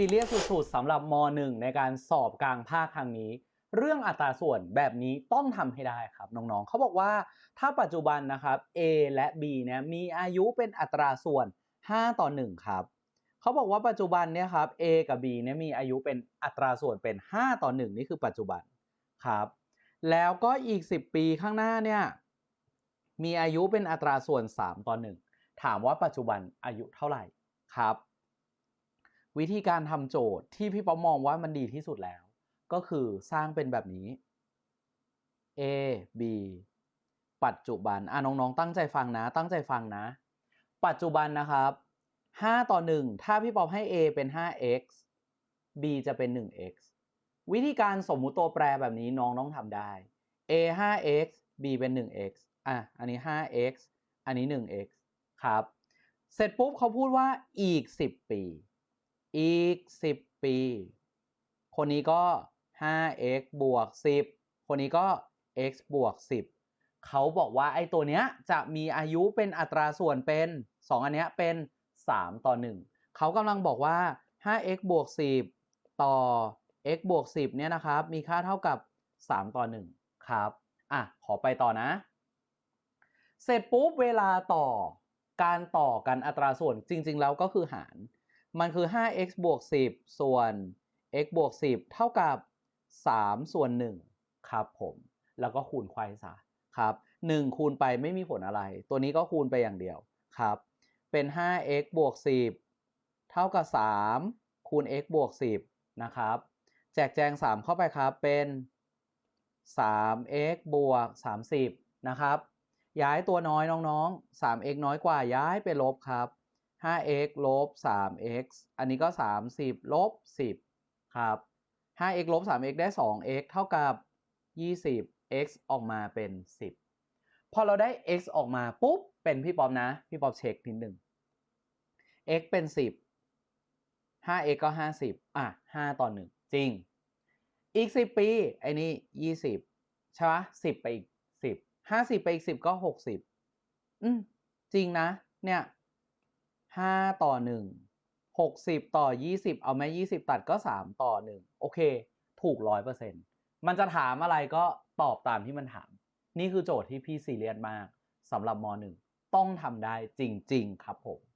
ซีเรียสสุดๆสำหรับม .1 ในการสอบกลางภาคครั้งนี้ เรื่องอัตราส่วนแบบนี้ต้องทำให้ได้ครับน้องๆ เขาบอกว่าถ้าปัจจุบันนะครับ A และ B เนี่ยมีอายุเป็นอัตราส่วน 5 ต่อ 1 ครับเขาบอกว่าปัจจุบันเนี่ยครับ A กับ B เนี่ยมีอายุเป็นอัตราส่วนเป็น 5 ต่อ 1 นี่คือปัจจุบันครับ แล้วก็อีก 10 ปีข้างหน้าเนี่ยมีอายุเป็นอัตราส่วน 3 ต่อ 1 ถามว่าปัจจุบันอายุเท่าไหร่ครับ วิธีการทำโจทย์ที่พี่ป๊อปมองว่ามันดีที่สุดแล้ว ก็คือสร้างเป็นแบบนี้ A B ปัจจุบัน อะน้องๆ ตั้งใจฟังนะ ตั้งใจฟังนะ ปัจจุบันนะครับ 5 ต่อ 1 ถ้าพี่ป๊อปให้ A เป็น 5x B จะเป็น 1x วิธีการสมมุติตัวแปรแบบนี้น้องต้องทำได้ A 5x B เป็น 1x อะ อันนี้ 5x อันนี้ 1x ครับ เสร็จปุ๊บเขาพูดว่าอีก 10 ปี อีก 10 ปี คนนี้ก็ 5x บวก 10 คนนี้ก็ x บวก 10 เขาบอกว่าไอ้ตัวเนี้ยจะมีอายุเป็นอัตราส่วนเป็น 2 อันเนี้ยเป็น 3 ต่อ 1 เขากำลังบอกว่า 5x บวก 10 ต่อ x บวก 10 เนี่ยนะครับ มีค่าเท่ากับ 3 ต่อ 1 ครับ อะ ขอไปต่อนะ เสร็จปุ๊บเวลาต่อการต่อกันอัตราส่วนจริง ๆ แล้วก็คือหาร มันคือ 5x บวก 10 ส่วน x บวก 10 เท่ากับ 3 ส่วน 1 ครับผม แล้วก็คูณควายซะครับ 1 คูณไปไม่มีผลอะไร ตัวนี้ก็คูณไปอย่างเดียวครับ เป็น 5x บวก 10 เท่ากับ 3 คูณ x บวก 10 นะครับ แจกแจง 3 เข้าไปครับ เป็น 3x บวก 30 นะครับ ย้ายตัวน้อยน้องๆ 3x น้อยกว่าย้ายไปลบครับ 5x ลบ 3x อันนี้ก็ 30 ลบ 10 ครับ 5x ลบ 3x ได้ 2x เท่ากับ 20 x ออกมาเป็น 10 พอเราได้ x ออกมาปุ๊บ เป็นพี่ป๊อปนะ พี่ป๊อปเช็คนิดหนึ่ง x เป็น 10 5x ก็ 50 อะ 5 ต่อ 1 จริง อีก 10 ปี ไอ้นี่ 20 ใช่ปะ10 ไปอีก 10 50 ไปอีก 10 ก็ 60 อืมจริงนะ เนี่ย 5ต่อ1 60ต่อ20เอาไหม20ตัดก็3ต่อ1โอเค ถูก100%มันจะถามอะไรก็ตอบตามที่มันถาม นี่คือโจทย์ที่พี่ซีเรียสมากสำหรับม .1 ต้องทำได้จริง ๆ ครับผม